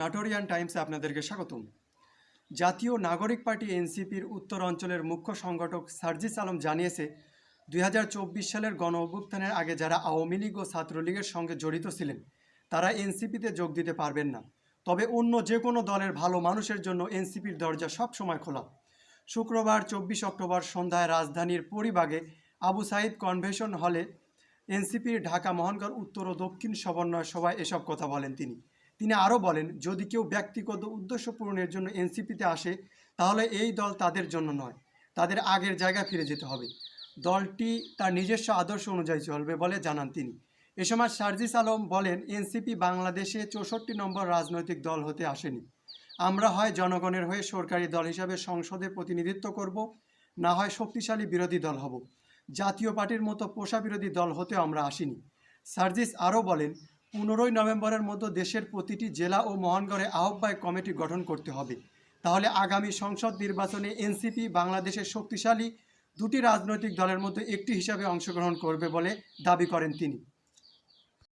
নাটোরিয়ান টাইমসে আপনাদেরকে স্বাগতম। জাতীয় নাগরিক পার্টি এনসিপির উত্তর অঞ্চলের মুখ্য সংগঠক সার্জিস আলম জানিয়েছে, দুই হাজার চব্বিশ সালের গণ অভ্যুত্থানের আগে যারা আওয়ামী লীগ ও ছাত্রলীগের সঙ্গে জড়িত ছিলেন, তারা এনসিপিতে যোগ দিতে পারবেন না। তবে অন্য যে কোনো দলের ভালো মানুষের জন্য এনসিপির দরজা সব সময় খোলা। শুক্রবার চব্বিশ অক্টোবর সন্ধ্যায় রাজধানীর পরিবাগে আবু সাইদ কনভেনশন হলে এনসিপির ঢাকা মহানগর উত্তর ও দক্ষিণ সমন্বয় সভায় এসব কথা বলেন তিনি। তিনি আরও বলেন, যদি কেউ ব্যক্তিগত উদ্দেশ্য পূরণের জন্য এনসিপিতে আসে, তাহলে এই দল তাদের জন্য নয়, তাদের আগের জায়গায় ফিরে যেতে হবে। দলটি তার নিজস্ব আদর্শ অনুযায়ী চলবে বলে জানান তিনি। এ সময় সার্জিস আলম বলেন, এনসিপি বাংলাদেশে চৌষট্টি নম্বর রাজনৈতিক দল হতে আসেনি। আমরা হয় জনগণের হয়ে সরকারি দল হিসাবে সংসদে প্রতিনিধিত্ব করব, না হয় শক্তিশালী বিরোধী দল হব। জাতীয় পার্টির মতো পোষা বিরোধী দল হতে আমরা আসিনি। সার্জিস আরও বলেন পনেরোই নভেম্বরের মধ্যে দেশের প্রতিটি জেলা ও মহানগরে আহ্বায়ক কমিটি গঠন করতে হবে। তাহলে আগামী সংসদ নির্বাচনে এনসিপি বাংলাদেশের শক্তিশালী দুটি রাজনৈতিক দলের মধ্যে একটি হিসাবে অংশগ্রহণ করবে বলে দাবি করেন তিনি।